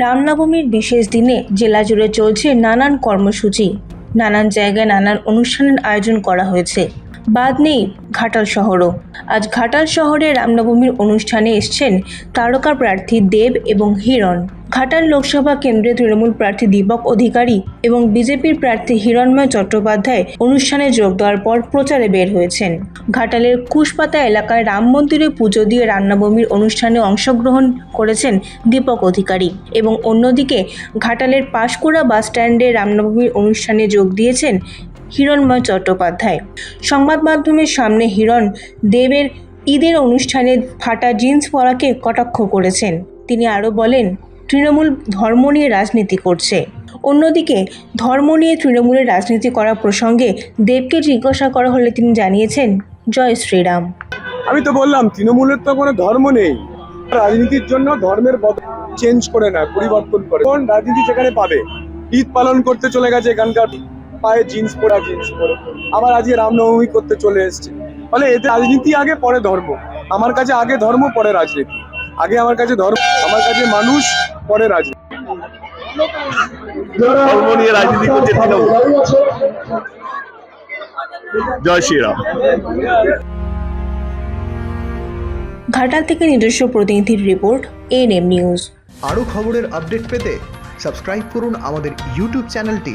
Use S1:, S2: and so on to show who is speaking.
S1: রামনবমীর বিশেষ দিনে জেলা জুড়ে চলছে নানান কর্মসূচি। নানান জায়গায় নানান অনুষ্ঠানের আয়োজন করা হয়েছে। বাদ নেই ঘাটাল শহরও। আজ ঘাটাল শহরে রামনবমীর অনুষ্ঠানে এসছেন তারকা প্রার্থী দেব এবং হিরণ। ঘাটাল লোকসভা কেন্দ্রে তৃণমূল প্রার্থী দীপক অধিকারী এবং বিজেপির প্রার্থী হিরণময় চট্টোপাধ্যায় অনুষ্ঠানে যোগ দেওয়ার পর প্রচারে বের হয়েছেন। ঘাটালের কুশপাতা এলাকায় রাম মন্দিরে পুজো দিয়ে রামনবমীর অনুষ্ঠানে অংশগ্রহণ করেছেন দীপক অধিকারী এবং অন্যদিকে ঘাটালের পাঁশকুড়া বাসস্ট্যান্ডে রামনবমীর অনুষ্ঠানে যোগ দিয়েছেন হিরণময় চট্টোপাধ্যায়। সংবাদ মাধ্যমের সামনে হিরণ দেবের ঈদের অনুষ্ঠানে ফাটা জিন্স পরাকে কটাক্ষ করেছেন। তিনি আরও বলেন, তৃণমূল ধর্ম নিয়ে রাজনীতি করছে। অন্যদিকে, ধর্ম নিয়ে তৃণমূলের রাজনীতি করা প্রসঙ্গে দেবকে জিজ্ঞাসা করা হলে তিনি জানিয়েছেন, জয় শ্রীরাম।
S2: আমি তো বললাম, তৃণমূলের তো কোনো ধর্ম নেই। রাজনীতির জন্য ধর্মের চেঞ্জ করে না, পরিবর্তন করে। কোন রাজনীতি সেখানে পাবে? ঈদ পালন করতে চলে গেছে এখানকার পায়ে জিন্স পরা জিন্স পরে। আবার আজকে রামনবমী করতে চলে এসছে। ফলে এতে রাজনীতি আগে পরে ধর্ম। আমার কাছে আগে ধর্ম পরে রাজনীতি। আগে আমার কাছে ধর্ম আমার কাছে মানুষ পরে রাজনীতি।
S3: ধর্ম নিয়ে রাজনীতি করছে জয় শ্রীরাম।
S1: ঘাটাল থেকে নিজস্ব প্রতিনিধির রিপোর্ট এন এম নিউজ
S4: আরও খবরের আপডেট পেতে সাবস্ক্রাইব করুন আমাদের ইউটিউব চ্যানেলটি।